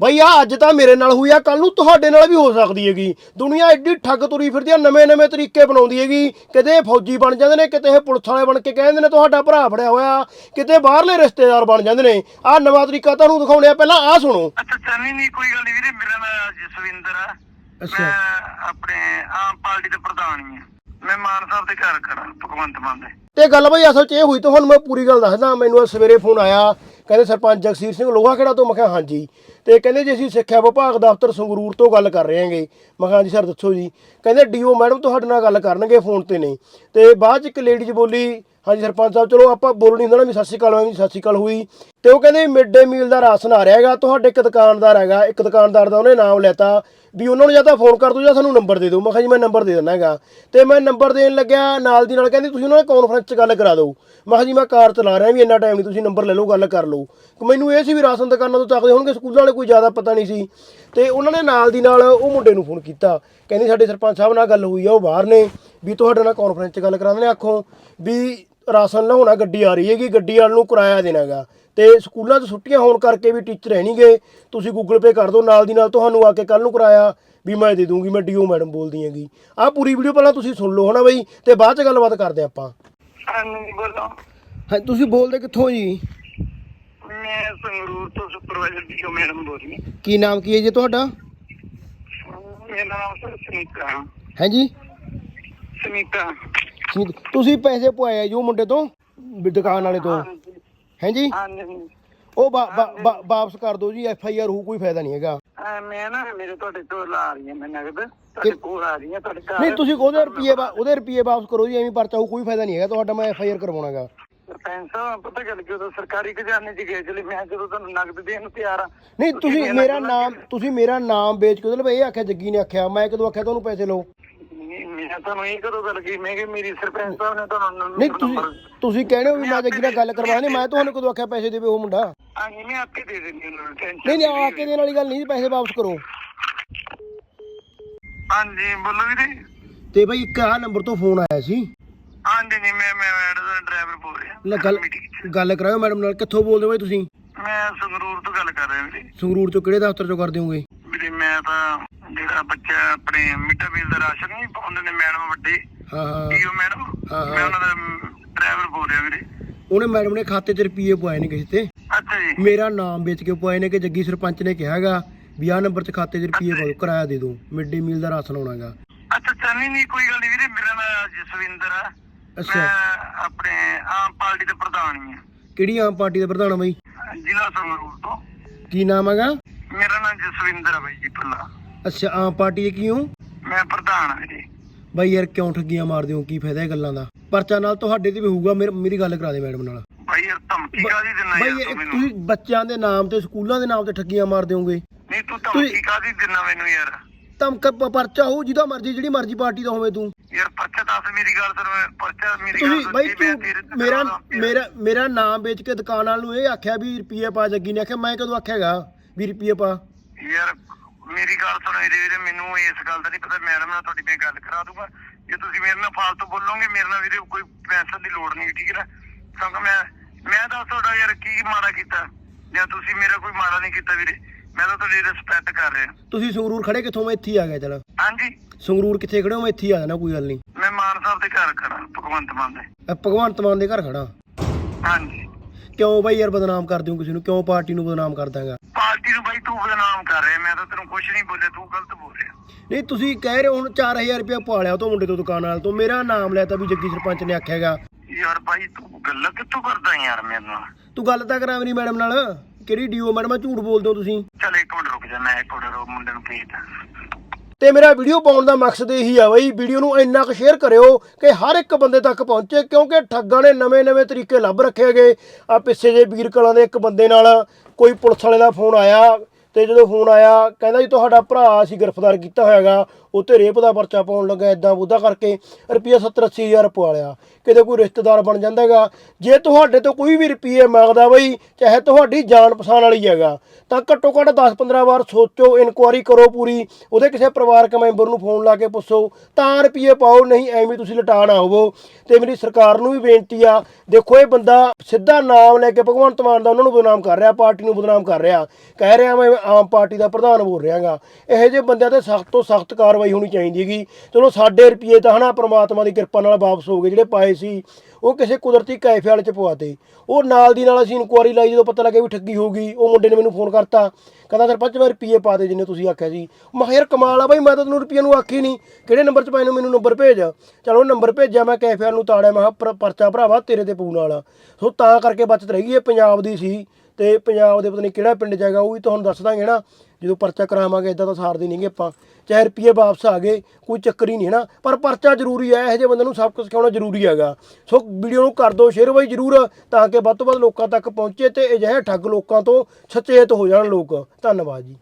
ਬਈ ਆ ਅੱਜ ਤਾਂ ਮੇਰੇ ਨਾਲ ਹੋਈ ਆ ਕੱਲ ਨੂੰ ਤੁਹਾਡੇ ਨਾਲ ਵੀ ਹੋ ਸਕਦੀ ਹੈਗੀ। ਦੁਨੀਆ ਐਡੀ ਠੱਗ ਤੁਰੀ ਫਿਰਦੀ ਆ ਨਵੇਂ ਨਵੇਂ ਤਰੀਕੇ ਬਣਾਉਂਦੀ ਹੈਗੀ। ਕਿਤੇ ਇਹ ਫੌਜੀ ਬਣ ਜਾਂਦੇ ਨੇ ਕਿਤੇ ਇਹ ਪੁਲਿਸ ਵਾਲੇ ਬਣ ਕੇ ਕਹਿੰਦੇ ਨੇ ਤੁਹਾਡਾ ਭਰਾ ਫੜਿਆ ਹੋਇਆ। ਕਿਤੇ ਬਾਹਰਲੇ ਰਿਸ਼ਤੇਦਾਰ ਬਣ ਜਾਂਦੇ ਨੇ। ਆ ਨਵਾਂ ਤਰੀਕਾ ਤੁਹਾਨੂੰ ਦਿਖਾਉਣੇ ਆ ਪਹਿਲਾਂ ਆ ਸੁਣੋ। ਅੱਛਾ ਚਾਨੀ ਨਹੀਂ ਕੋਈ ਗੱਲ ਨਹੀਂ ਵੀਰੇ ਮੇਰਾ ਨਾਮ ਜਸਵਿੰਦਰ ਆ। ਅੱਛਾ। ਮੈਂ ਆਪਣੇ ਆਮ ਪਾਰਟੀ ਦੇ ਪ੍ਰਧਾਨ ਹੀ ਆ। ਮੈਂ ਮਾਨ ਸਾਹਿਬ ਦੇ ਘਰ ਖੜਾ ਭਗਵੰਤ ਮਾਨ ਦੇ। ਤੇ ਗੱਲ ਬਈ ਅਸਲ 'ਚ ਇਹ ਹੋਈ ਤੁਹਾਨੂੰ ਮੈਂ ਪੂਰੀ ਗੱਲ ਦੱਸਦਾ ਮੈਨੂੰ ਅੱਜ ਸਵੇਰੇ ਫੋਨ ਆਇਆ। ਕਹਿੰਦੇ ਸਰਪੰਚ ਜਗਸੀਰ ਸਿੰਘ ਲੋਹਾ ਖੇੜਾ ਤੋਂ? ਮੈਂ ਕਿਹਾ, ਹਾਂਜੀ। ਤੇ ਕਹਿੰਦੇ ਜੀ ਅਸੀਂ ਸਿੱਖਿਆ ਵਿਭਾਗ, ਦਫ਼ਤਰ ਸੰਗਰੂਰ ਤੋਂ ਗੱਲ ਕਰ ਰਹੇ ਹਾਂਗੇ। ਮੈਂ ਕਿਹਾ, ਹਾਂਜੀ ਸਰ, ਦੱਸੋ ਜੀ। ਕਹਿੰਦੇ ਡੀਓ ਮੈਡਮ ਤੁਹਾਡੇ ਨਾਲ ਗੱਲ ਕਰਨਗੇ ਫੋਨ ਤੇ ਨਹੀਂ ਤੇ ਬਾਅਦ 'ਚ ਇੱਕ ਲੇਡੀਜ਼ ਬੋਲੀ ਹਾਂਜੀ, ਸਰਪੰਚ ਸਾਹਿਬ, ਚਲੋ ਆਪਾਂ ਬੋਲ ਨਹੀਂ ਦੇਣਾ ਵੀ ਸਤਿ ਸ਼੍ਰੀ ਅਕਾਲ ਮੈਂ ਵੀ ਸਤਿ ਸ਼੍ਰੀ ਅਕਾਲ ਹੋਈ। ਤੇ ਉਹ ਕਹਿੰਦੇ ਮਿਡ ਡੇ ਮੀਲ ਦਾ ਰਾਸ਼ਨ ਆ ਰਿਹਾ ਹੈਗਾ ਤੁਹਾਡੇ ਇੱਕ ਦੁਕਾਨਦਾਰ ਹੈਗਾ, ਇੱਕ ਦੁਕਾਨਦਾਰ ਦਾ ਉਹਨੇ ਨਾਮ ਲੈਤਾ ਵੀ ਉਹਨਾਂ ਨੂੰ ਜਾਂ ਤਾਂ ਫੋਨ ਕਰ ਦਿਓ ਜਾਂ ਸਾਨੂੰ ਨੰਬਰ ਦੇ ਦਿਓ। ਮੈਂ ਕਿਹਾ ਜੀ, ਮੈਂ ਨੰਬਰ ਦੇ ਦਿੰਦਾ ਹੈਗਾ। ਤੇ ਮੈਂ ਨੰਬਰ ਦੇਣ ਲੱਗਿਆ, ਨਾਲ ਦੀ ਨਾਲ ਕਹਿੰਦੀ ਤੁਸੀਂ ਉਹਨਾਂ ਨਾਲ ਕਾਨਫਰੰਸ 'ਚ ਗੱਲ ਕਰਾ ਦਿਓ। ਮੈਂ ਕਿਹਾ ਜੀ, ਮੈਂ ਕਾਰ ਚਲਾ ਰਿਹਾ ਵੀ ਇੰਨਾ ਟਾਈਮ ਨਹੀਂ, ਤੁਸੀਂ ਨੰਬਰ ਲੈ ਲਓ, ਗੱਲ ਕਰ ਲਓ। ਮੈਨੂੰ ਇਹ ਸੀ ਵੀ ਰਾਸ਼ਨ ਦੁਕਾਨਾਂ ਤੋਂ ਚੱਕਦੇ ਹੋਣਗੇ, ਸਕੂਲਾਂ ਵਾਲੇ ਕੋਈ ਜ਼ਿਆਦਾ ਪਤਾ ਨਹੀਂ ਸੀ। ਤੇ ਉਹਨਾਂ ਨੇ ਨਾਲ ਦੀ ਨਾਲ ਉਹ ਮੁੰਡੇ ਨੂੰ ਫੋਨ ਕੀਤਾ। ਕਹਿੰਦੀ ਸਾਡੇ ਸਰਪੰਚ ਸਾਹਿਬ ਨਾਲ ਗੱਲ ਹੋਈ ਆ, ਉਹ ਬਾਹਰ ਨੇ, ਵੀ ਤੁਹਾਡੇ ਨਾਲ ਕਾਨਫਰੰਸ 'ਚ ਗੱਲ ਕਰਾ ਦਿੰਦੇ ਆਖੋ, ਵੀ ਰਾਸ਼ਨ ਲਿਆਉਣਾ ਗੱਡੀ ਆ ਰਹੀ ਹੈਗੀ ਗੱਡੀ ਵਾਲ ਨੂੰ ਕਿਰਾਇਆ ਦੇਣਾਗਾ। ਤੇ ਸਕੂਲਾਂ 'ਚ ਛੁੱਟੀਆਂ ਹੋਣ ਕਰਕੇ ਵੀ ਟੀਚਰ ਹੈ ਨਹੀਂਗੇ। ਤੁਸੀਂ ਗੂਗਲ ਪੇ ਕਰ ਦਿਓ ਨਾਲ ਦੀ ਨਾਲ ਤੁਹਾਨੂੰ ਆ ਕੇ ਕੱਲ ਨੂੰ ਕਿਰਾਇਆ ਵੀ ਮੈਂ ਦੇ ਦੂੰਗੀ ਮੈਂ ਡੀਓ ਮੈਡਮ ਬੋਲਦੀ ਹੈਗੀ। ਆਹ ਪੂਰੀ ਵੀਡੀਓ ਪਹਿਲਾਂ ਤੁਸੀਂ ਸੁਣ ਲਓ ਹਨਾ ਬਈ ਤੇ ਬਾਅਦ 'ਚ ਗੱਲਬਾਤ ਕਰਦੇ ਆਪਾਂ। ਹਾਂਜੀ ਬੋਲੋ। ਹਾਂ ਤੁਸੀਂ ਬੋਲਦੇ ਕਿੱਥੋਂ ਜੀ? ਮੈਂ ਸੰਗਰੂਰ ਤੋਂ ਸੁਪਰਵਾਈਜ਼ਰ ਡੀਓ ਮੈਡਮ ਬੋਲ ਰਹੀ ਹਾਂ। ਕੀ ਨਾਮ ਕੀ ਹੈ ਜੀ ਤੁਹਾਡਾ? ਮੇਰਾ ਨਾਮ ਸਰ ਸੁਨੀਤਾ। ਹੈ ਜੀ ਸੁਨੀਤਾ। ਠੀਕ। ਤੁਸੀਂ ਪੈਸੇ ਪਵਾਏ ਆ ਜੀ ਉਹ ਮੁੰਡੇ ਤੋਂ? ਵੀ ਦੁਕਾਨ ਵਾਲੇ ਤੋਂ। ਹੈ ਜੀ ਹਾਂਜੀ ਉਹ ਵਾ- ਵਾ- ਵਾ- ਵਾਪਸ ਕਰ ਦਿਓ ਜੀ ਐਫ ਆਈ ਆਰ ਹੋ ਕੋਈ ਫਾਇਦਾ ਨਹੀਂ ਹੈਗਾ। ਅਹ ਮੈਂ ਨਾ ਮੇਰੇ ਤੁਹਾਡੇ ਤੋਂ ਲਾ ਰਹੀ ਹਾਂ ਮੈਂ ਨਗਦ। ਤੁਹਾਡੇ ਕੋਲ ਆ ਰਹੀ ਹਾਂ ਤੁਹਾਡੇ ਘਰ। ਨਹੀਂ ਤੁਸੀਂ ਉਹਦੇ ਰੁਪਏ ਉਹਦੇ ਰੁਪਏ ਵਾਪਸ ਕਰੋ ਜੀ ਐਵੇਂ ਪਰਚਾ ਹੋਊ ਕੋਈ ਫਾਇਦਾ ਨਹੀਂ ਹੈਗਾ ਤੁਹਾਡਾ ਮੈਂ ਐਫ ਆਈ ਆਰ ਕਰਵਾਉਣਾਗਾ ਸਰਪੰਚ ਸਾਹਿਬ ਪਤਾ ਗੱਲ ਕਿ ਉਦੋਂ ਸਰਕਾਰੀ ਖਜ਼ਾਨੇ 'ਚ ਗਏ ਚਲੇ ਮੈਂ ਜਦੋਂ ਤੁਹਾਨੂੰ ਨਗਦ ਦੇਣ ਨੂੰ ਤਿਆਰ ਆ ਨਹੀਂ ਤੁਸੀਂ ਮੇਰਾ ਕੋਲ ਨਾਮ ਤੁਸੀਂ ਮੇਰਾ ਨਾਮ ਵੇਚ ਕੇ ਉਹਦੇ ਲਈ ਇਹ ਆਖਿਆ ਜੱਗੀ ਨੇ ਆਖਿਆ ਮੈਂ ਕਦੋਂ ਆਖਿਆ ਤੁਹਾਨੂੰ ਪੈਸੇ ਲਓ। ਮੈਂ ਤੁਹਾਨੂੰ ਇਹ ਕਦੋਂ ਗੱਲ ਕੀ ਮੈਂ ਕਿ ਮੇਰੀ ਸਰਪੰਚ ਸਾਹਿਬ ਨੇ ਤੁਹਾਨੂੰ ਨਹੀਂ ਤੁਸੀਂ ਤੁਸੀਂ ਕਹਿੰਦੇ ਹੋ ਵੀ ਮੈਂ ਜੱਗੀ ਨਾਲ ਗੱਲ ਕਰਵਾਉਣੀ ਮੈਂ ਤੁਹਾਨੂੰ ਕਦੋਂ ਆਖਿਆ ਪੈਸੇ ਦੇਵੇ ਉਹ ਮੁੰਡਾ? ਹਾਂਜੀ ਮੈਂ ਆਪੇ ਦੇ ਦਿੰਦੀ ਉਹਨਾਂ ਨੂੰ ਟੈਨਸ਼ਨ ਨਹੀਂ ਨਹੀਂ ਆ ਕੇ ਦੇਣ ਵਾਲੀ ਗੱਲ ਨਹੀਂ ਪੈਸੇ ਵਾਪਸ ਕਰੋ। ਹਾਂਜੀ ਬੋਲੋ ਵੀਰੇ। ਤੇ ਬਈ ਇੱਕ ਆਹ ਨੰਬਰ ਤੋਂ ਫੋਨ ਆਇਆ ਸੀ। ਹਾਂਜੀ ਨਹੀਂ ਮੈਂ ਮੈਂ ਡਰਾਈਵਰ ਬੋਲ ਰਿਹਾ। ਲੈ ਗੱਲ ਗੱਲ ਕਰਾਓ ਮੈਡਮ ਨਾਲ ਕਿੱਥੋਂ ਬੋਲਦੇ ਹੋ ਬਈ ਤੁਸੀਂ? ਮੈਂ ਸੰਗਰੂਰ ਤੋਂ ਗੱਲ ਕਰ ਰਿਹਾ ਵੀਰੇ। ਸੰਗਰੂਰ ਤੋਂ ਕਿਹੜੇ ਦਫ਼ਤਰ ਚੋਂ ਕਰਦੇ ਹੋਗੇ? ਵੀਰੇ ਮੈਂ ਤਾਂ ਜਿਹੜਾ ਬੱਚਾ ਆਪਣੇ ਮਿੱਟਾ ਮੀਲ ਦਾ ਰਾਸ਼ਨ ਨਹੀਂ ਪਾਉਂਦੇ ਨੇ ਮੈਡਮ ਵੱਡੇ ਹਾਂ ਹਾਂ। ਪੀਓ ਮੈਡਮ? ਹਾਂ, ਹਾਂ। ਮੈਂ ਉਹਨਾਂ ਦਾ ਡਰਾਈਵਰ ਬੋਲ ਰਿਹਾ ਵੀਰੇ। ਉਹਨੇ ਮੈਡਮ ਨੇ ਖਾਤੇ 'ਚ ਰੁਪਏ ਪਵਾਏ ਨੇ ਕਿਸੇ ਤੇ। ਅੱਛਾ ਜੀ। ਮੇਰਾ ਨਾਮ ਵੇਚ ਕੇ ਪਵਾਏ ਨੇ ਕਿ ਜੱਗੀ ਸਰਪੰਚ ਨੇ ਕਿਹਾਗਾ ਵੀ ਆਹ ਨੰਬਰ 'ਚ ਖਾਤੇ 'ਚ ਰੁਪਏ ਪਾਓ ਕਿਰਾਇਆ ਦੇ ਦਿਓ ਮਿਡ ਡੇ ਮੀਲ ਦਾ ਰਾਸ਼ਨ ਆਉਣਾਗਾ ਅੱਛਾ ਚਾਨੀ ਨਹੀਂ ਕੋਈ ਗੱਲ ਨਹੀਂ ਵੀਰੇ ਮੇਰਾ ਨਾਮ ਜਸਵਿੰਦਰ ਆ। ਅੱਛਾ। ਮੈਂ ਆਪਣੇ ਆਮ ਪਾਰਟੀ ਦੇ ਪ੍ਰਧਾਨ ਹੀ ਆ। ਕਿਹੜੀ ਆਮ ਪਾਰਟੀ ਦਾ ਪ੍ਰਧਾਨ ਆ ਬਈ? ਜ਼ਿਲ੍ਹਾ ਸੰਗਰੂਰ ਤੋਂ। ਕੀ ਨਾਮ ਹੈਗਾ? ਮੇਰਾ ਨਾਮ ਜਸਵਿੰਦਰ ਆ ਬਾਈ ਜੀ ਭੁੱਲਾ। ਅੱਛਾ ਆਮ ਪਾਰਟੀ ਦੇ ਕੀ ਹੋ ਮੈਂ ਪ੍ਰਧਾਨ ਆ ਵੀਰੇ ਬਾਈ ਯਾਰ ਕਿਉਂ ਠੱਗੀਆਂ ਮਾਰਦੇ ਹੋ? ਕੀ ਫਾਇਦਾ ਇਹ ਗੱਲਾਂ ਦਾ? ਪਰਚਾ ਨਾਲ ਤੁਹਾਡੇ ਤੇ ਵੀ ਹੋਊਗਾ ਮੇਰ- ਮੇਰੀ ਗੱਲ ਕਰਾ ਦੇ ਮੈਡਮ ਨਾਲ। ਬਾਈ ਯਾਰ ਧਮਕੀ ਕਾਦੀ ਦਿੰਨਾ ਬਾਈ ਯਾਰ ਇਹ ਤੂੰ ਮੈਨੂੰ? ਤੁਸੀਂ ਬੱਚਿਆਂ ਦੇ ਨਾਮ ਤੇ ਸਕੂਲਾਂ ਦੇ ਨਾਮ ਤੇ ਠੱਗੀਆਂ ਮਾਰਦੇ ਹੋਗੇ। ਨਹੀਂ ਤੂੰ ਧਮਕੀ ਕਾਦੀ ਦਿੰਨਾ ਮੈਨੂੰ ਯਾਰ? ਧਮਕ ਪ- ਪਰਚਾ ਹੋਊ ਜਿਹਦਾ ਮਰਜ਼ੀ ਜਿਹੜੀ ਮਰਜ਼ੀ ਪਾਰਟੀ ਦਾ ਹੋਵੇ ਤੂੰ। ਯਾਰ ਪਰਚਾ ਦੱਸ ਮੇਰੀ ਗੱਲ ਸੁਣ ਪਰਚਾ ਮੇਰੀ ਗੱਲ ਤੁਸੀਂ ਸੁਣ ਬਾਈ ਜੀ, ਮੈਂ ਤੂੰ ਤੇਰੇ ਤੇ ਮੇਰਾ ਕਰਾਉਣਾ ਪਿਆ। ਮੇਰਾ ਮੇਰਾ ਨਾਮ ਵੇਚ ਕੇ ਦੁਕਾਨ ਵਾਲ ਨੂੰ ਇਹ ਆਖਿਆ ਵੀ ਰੁਪਏ ਪਾ ਜੱਗੀ ਨੇ। ਆਖਿਆ ਮੈਂ ਕਦੋਂ ਆਖਿਆਗਾ ਵੀ ਰੁਪਏ ਪਾ। ਯਾਰ ਮੇਰੀ ਗੱਲ ਸੁਣ ਵੀਰੇ ਵੀਰੇ ਮੈਨੂੰ ਇਸ ਗੱਲ ਦਾ ਨਹੀਂ ਪਤਾ ਮੈਡਮ ਨਾਲ ਤੁਹਾਡੀ ਮੈਂ ਗੱਲ ਕਰਾ ਦੂੰਗਾ। ਜੇ ਤੁਸੀਂ ਮੇਰੇ ਨਾਲ ਫਾਲਤੂ ਬੋਲੋਗੇ ਮੇਰੇ ਨਾਲ ਵੀਰੇ ਕੋਈ ਪੈਸੇ ਦੀ ਲੋੜ ਨਹੀਂ ਠੀਕ ਹੈ ਨਾ? ਸਗੋਂ ਮੈਂ ਮੈਂ ਦੱਸ ਤੁਹਾਡਾ ਯਾਰ ਕੀ ਮਾੜਾ ਕੀਤਾ? ਜਾਂ ਤੁਸੀਂ ਮੇਰਾ ਕੋਈ ਮਾੜਾ ਨਹੀਂ ਕੀਤਾ ਵੀਰੇ? ਮੈਂ ਤਾਂ ਤੁਹਾਡੀ ਰਿਸਪੈਕਟ ਕਰ ਰਿਹਾ। ਤੁਸੀਂ ਸੰਗਰੂਰ ਖੜੇ ਕਿੱਥੋਂ? ਮੈਂ ਇੱਥੇ ਹੀ ਆ ਗਿਆ ਚਲ ਹਾਂਜੀ। ਸੰਗਰੂਰ ਕਿੱਥੇ ਖੜੇ ਹੋ? ਮੈਂ ਇੱਥੇ ਹੀ ਆ ਜਾਣਾ ਕੋਈ ਗੱਲ ਨਹੀਂ। ਮੈਂ ਮਾਨ ਸਾਹਿਬ ਦੇ ਘਰ ਖੜਾ ਭਗਵੰਤ ਮਾਨ ਦੇ। ਭਗਵੰਤ ਮਾਨ ਦੇ ਘਰ ਖੜਾ ਹਾਂਜੀ। ਕਿਉਂ ਬਾਈ ਯਾਰ ਬਦਨਾਮ ਕਰਦੇ ਹੋ ਕਿਸੇ ਨੂੰ? ਕਿਉਂ ਪਾਰਟੀ ਨੂੰ ਬਦਨਾਮ ਕਰਦਾਗਾ ਪਾਰਟੀ ਨੂੰ ਬਾਈ ਤੂੰ ਬਦਨਾਮ ਕਰ ਰਿਹਾ ਮੈਂ ਤਾਂ ਤੈਨੂੰ ਕੁਝ ਨਹੀਂ ਬੋਲਿਆ ਤੂੰ ਗਲਤ ਬੋਲ ਰਿਹਾ। ਨਹੀਂ ਤੁਸੀਂ ਕਹਿ ਰਹੇ ਹੋ ਹੁਣ 4000 ਰੁਪਏ ਪਾ ਲਿਆ ਉਹ ਤੋਂ ਮੁੰਡੇ ਤੋਂ ਦੁਕਾਨ ਵਾਲ ਤੋਂ। ਮੇਰਾ ਨਾਮ ਲੈਤਾ ਵੀ ਜੱਗੀ ਸਰਪੰਚ ਨੇ ਆਖਿਆਗਾ ਯਾਰ ਬਾਈ ਤੂੰ ਗੱਲਾਂ ਕਿੱਥੋਂ ਕਰਦਾ ਯਾਰ ਮੇਰੇ ਨਾਲ? ਤੂੰ ਗੱਲ ਤਾਂ ਕਰਾ ਮੇਰੀ ਮੈਡਮ ਨਾਲ। ਕਿਹੜੀ ਡੀਓ ਮੈਡਮ ਆ? ਝੂਠ ਬੋਲਦੇ ਹੋ ਤੁਸੀਂ। ਚੱਲ ਇੱਕ ਮਿੰਟ ਰੁਕ ਜਾ ਮੈਂ ਇੱਕ ਮਿੰਟ ਰੁਕ ਮੁੰਡੇ ਨੂੰ ਭੇਜਦਾ। ਤੇ ਮੇਰਾ ਵੀਡੀਓ ਪਾਉਣ ਦਾ ਮਕਸਦ ਇਹੀ ਆ ਬਈ ਵੀਡੀਓ ਨੂੰ ਇੰਨਾ ਕੁ ਸ਼ੇਅਰ ਕਰਿਓ ਕਿ ਹਰ ਇੱਕ ਬੰਦੇ ਤੱਕ ਪਹੁੰਚੇ, ਕਿਉਂਕਿ ਠੱਗਾਂ ਨੇ ਨਵੇਂ-ਨਵੇਂ ਤਰੀਕੇ ਲੱਭ ਰੱਖੇ ਗਏ ਆ ਪਿੱਛੇ ਜੇ ਵੀਰ ਕਲਾਂ ਦੇ ਇੱਕ ਬੰਦੇ ਨਾਲ ਕੋਈ ਪੁਲਿਸ ਵਾਲੇ ਦਾ ਫੋਨ ਆਇਆ ਤੇ ਜਦੋਂ ਫੋਨ ਆਇਆ, ਕਹਿੰਦਾ ਜੀ ਤੁਹਾਡਾ ਭਰਾ ਅਸੀਂ ਗ੍ਰਿਫਤਾਰ ਕੀਤਾ ਹੋਇਆਗਾ ਉੱਤੇ ਰੇਪ ਦਾ ਪਰਚਾ ਪਾਉਣ ਲੱਗਾ ਇਦਾਂ ਉਹਦਾ ਕਰਕੇ, ਰੁਪਈਆ 70 80 ਹਜ਼ਾਰ ਪਵਾ ਲਿਆ ਕਿਤੇ ਕੋਈ ਰਿਸ਼ਤੇਦਾਰ ਬਣ ਜਾਂਦਾ ਹੈਗਾ, ਜੇ ਤੁਹਾਡੇ ਤੋਂ ਕੋਈ ਵੀ ਰੁਪਈਏ ਮੰਗਦਾ ਬਈ, ਚਾਹੇ ਤੁਹਾਡੀ ਜਾਣ ਪਛਾਣ ਵਾਲੀ ਹੈਗਾ, ਤਾਂ ਘੱਟੋ ਘੱਟ 10-15 ਵਾਰ ਸੋਚੋ, ਇਨਕੁਆਰੀ ਕਰੋ ਪੂਰੀ, ਉਹਦੇ ਕਿਸੇ ਪਰਿਵਾਰਕ ਮੈਂਬਰ ਨੂੰ ਫੋਨ ਲਾ ਕੇ ਪੁੱਛੋ, ਤਾਂ ਰੁਪਈਏ ਪਾਓ, ਨਹੀਂ ਐਵੇਂ ਤੁਸੀਂ ਲਟਾ ਨਾ ਹੋਵੋ। ਤੇ ਮੇਰੀ ਸਰਕਾਰ ਨੂੰ ਵੀ ਬੇਨਤੀ ਆ, ਦੇਖੋ ਇਹ ਬੰਦਾ ਸਿੱਧਾ ਨਾਮ ਲੈ ਕੇ ਭਗਵੰਤ ਮਾਨ ਦਾ ਉਹਨਾਂ ਨੂੰ ਬਦਨਾਮ ਕਰ ਰਿਹਾ, ਪਾਰਟੀ ਨੂੰ ਬਦਨਾਮ ਕਰ ਰਿਹਾ। ਕਹਿ ਰਿਹਾ ਮੈਂ ਆਮ ਪਾਰਟੀ ਦਾ ਪ੍ਰਧਾਨ ਬੋਲ ਰਿਹਾਗਾ। ਇਹੋ ਜਿਹੇ ਬੰਦਿਆਂ ਤੇ ਸਖਤ ਤੋਂ ਸਖਤ ਕਾਰਵਾਈ ਹੋਣੀ ਚਾਹੀਦੀ ਹੈਗੀ। ਚਲੋ ਸਾਡੇ ਰੁਪਏ ਤਾਂ ਹਨਾ ਪ੍ਰਮਾਤਮਾ ਦੀ ਕਿਰਪਾ ਨਾਲ ਵਾਪਸ ਹੋ ਗਏ, ਜਿਹੜੇ ਪਾਏ ਸੀ, ਉਹ ਕਿਸੇ ਕੁਦਰਤੀ ਕੈਫੇ ਵਾਲੇ ਚ ਪਵਾਤੇ ਉਹ ਨਾਲ ਦੀ ਨਾਲ ਅਸੀਂ ਇਨਕੁਆਰੀ ਲਾਈ, ਜਦੋਂ ਪਤਾ ਲੱਗਿਆ ਵੀ ਠੱਗੀ ਹੋ ਗਈ, ਉਹ ਮੁੰਡੇ ਨੇ ਮੈਨੂੰ ਫੋਨ ਕਰਤਾ। ਕਹਿੰਦਾ ਸਰਪੰਚ ਮੈਂ ਰੁਪਏ ਪਾ ਦੇ ਜਿੰਨੇ ਤੁਸੀਂ ਆਖਿਆ ਸੀ। ਮੈਂ ਕਿਹਾ, ਯਾਰ, ਕਮਾਲ ਆ ਬਾਈ, ਮੈਂ ਤਾਂ ਤੈਨੂੰ ਰੁਪਏ ਨੂੰ ਆਖੀ ਨਹੀਂ ਕਿਹੜੇ ਨੰਬਰ 'ਚ ਪਾਏ ਨੂੰ, ਮੈਨੂੰ ਨੰਬਰ ਭੇਜ। ਚਲੋ ਨੰਬਰ ਭੇਜਿਆ, ਮੈਂ ਕੈਫੇ ਵਾਲ ਨੂੰ ਤਾੜਿਆ, ਮੈਂ ਕਿਹਾ, ਪਰ- ਪਰਚਾ ਭਰਾਵਾ ਤੇਰੇ ਤੇ ਪੂਣ ਵਾਲਾ। ਸੋ ਤਾਂ ਕਰਕੇ ਬਚਤ ਰਹੀ ਇਹ ਪੰਜਾਬ ਦੀ ਸੀ। ਤੇ ਪੰਜਾਬ ਦੇ ਪਤਾ ਨਹੀਂ ਕਿਹੜਾ ਪਿੰਡ ਜਾਏਗਾ ਉਹ ਵੀ ਤੁਹਾਨੂੰ ਦੱਸ ਦਾਂਗੇ ਨਾ ਜਦੋਂ ਪਰਚਾ ਕਰਾਵਾਂਗੇ ਇਦਾਂ ਤਾਂ ਸਾਰਦੇ ਨਹੀਂਗੇ ਆਪਾਂ। ਚਾਹੇ ਰੁਪਏ ਵਾਪਸ ਆ ਗਏ, ਕੋਈ ਚੱਕਰ ਹੀ ਨਹੀਂ ਹੈ ਨਾ ਪਰ ਪਰਚਾ ਜ਼ਰੂਰੀ ਹੈ ਇਹੋ ਜਿਹੇ ਬੰਦੇ ਨੂੰ ਸਭ ਕੁਝ ਸਿਖਾਉਣਾ ਜ਼ਰੂਰੀ ਹੈਗਾ। ਸੋ ਵੀਡੀਓ ਨੂੰ ਕਰ ਦਿਓ ਸ਼ੇਅਰ ਬਾਈ ਜ਼ਰੂਰ, ਤਾਂ ਕਿ ਵੱਧ ਤੋਂ ਵੱਧ ਲੋਕਾਂ ਤੱਕ ਪਹੁੰਚੇ ਤੇ ਅਜਿਹੇ ਠੱਗ ਲੋਕਾਂ ਤੋਂ ਸਚੇਤ ਹੋ ਜਾਣ ਲੋਕ। ਧੰਨਵਾਦ ਜੀ।